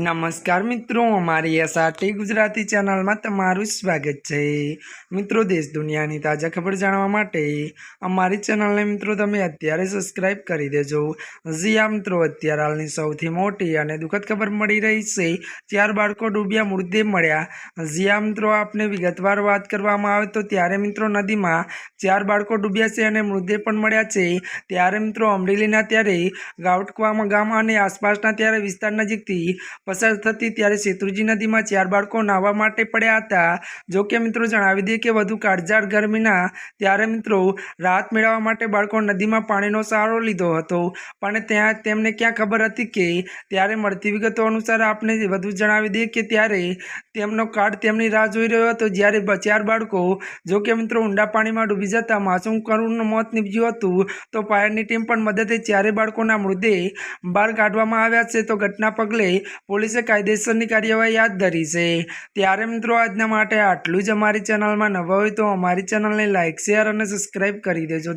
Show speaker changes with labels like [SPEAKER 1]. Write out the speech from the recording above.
[SPEAKER 1] નમસ્કાર મિત્રો, અમારી એસઆરટી ગુજરાતી ચેનલમાં તમારું સ્વાગત છે. મિત્રો, દેશ દુનિયાની તાજા ખબર જાણવા માટે અમારી ચેનલને મિત્રો તમે અત્યારે સબસ્ક્રાઇબ કરી દેજો. જી આ મિત્રો, અત્યારે હાલની સૌથી મોટી અને દુઃખદ ખબર મળી રહી છે. ચાર બાળકો ડૂબ્યા, મૃતદેહ મળ્યા. જી આ મિત્રો, આપને વિગતવાર વાત કરવામાં આવે તો ત્યારે મિત્રો નદીમાં ચાર બાળકો ડૂબ્યા છે અને મૃતદેહ પણ મળ્યા છે. ત્યારે મિત્રો અમરેલીના ત્યારે ગાવટકવામાં ગામ અને આસપાસના ત્યારે વિસ્તાર નજીકથી પસાર થતી ત્યારે શેત્રુજી નદીમાં ચાર બાળકો નાહવા માટે પડ્યા હતા. જો કે મિત્રો જણાવી દઈએ કે વધુ કાળઝાળ ગરમીના ત્યારે મિત્રો રાહત મેળવવા માટે બાળકો નદીમાં પાણીનો સહારો લીધો હતો. પણ ત્યાં તેમને ક્યાં ખબર હતી કે ત્યારે મળતી વિગતો અનુસાર આપને વધુ જણાવી દઈએ કે ત્યારે તેમનો કાર્ડ તેમની રાહ જોઈ રહ્યો હતો. જ્યારે ચાર બાળકો જો કે મિત્રો ઊંડા પાણીમાં ડૂબી જતા માસૂમ કરુણનું મોત નીપજ્યું હતું, તો ફાયરની ટીમ પણ મદદે ચારે બાળકોના મૃતદેહ બહાર કાઢવામાં આવ્યા છે. તો ઘટના પગલે પોલીસે કાયદેસરની કાર્યવાહી હાથ ધરી છે. ત્યારે મિત્રો આજના માટે આટલું જ અમારી ચેનલમાં નવા હોય તો અમારી ચેનલને લાઇક શેર અને સબસ્ક્રાઈબ કરી દેજો.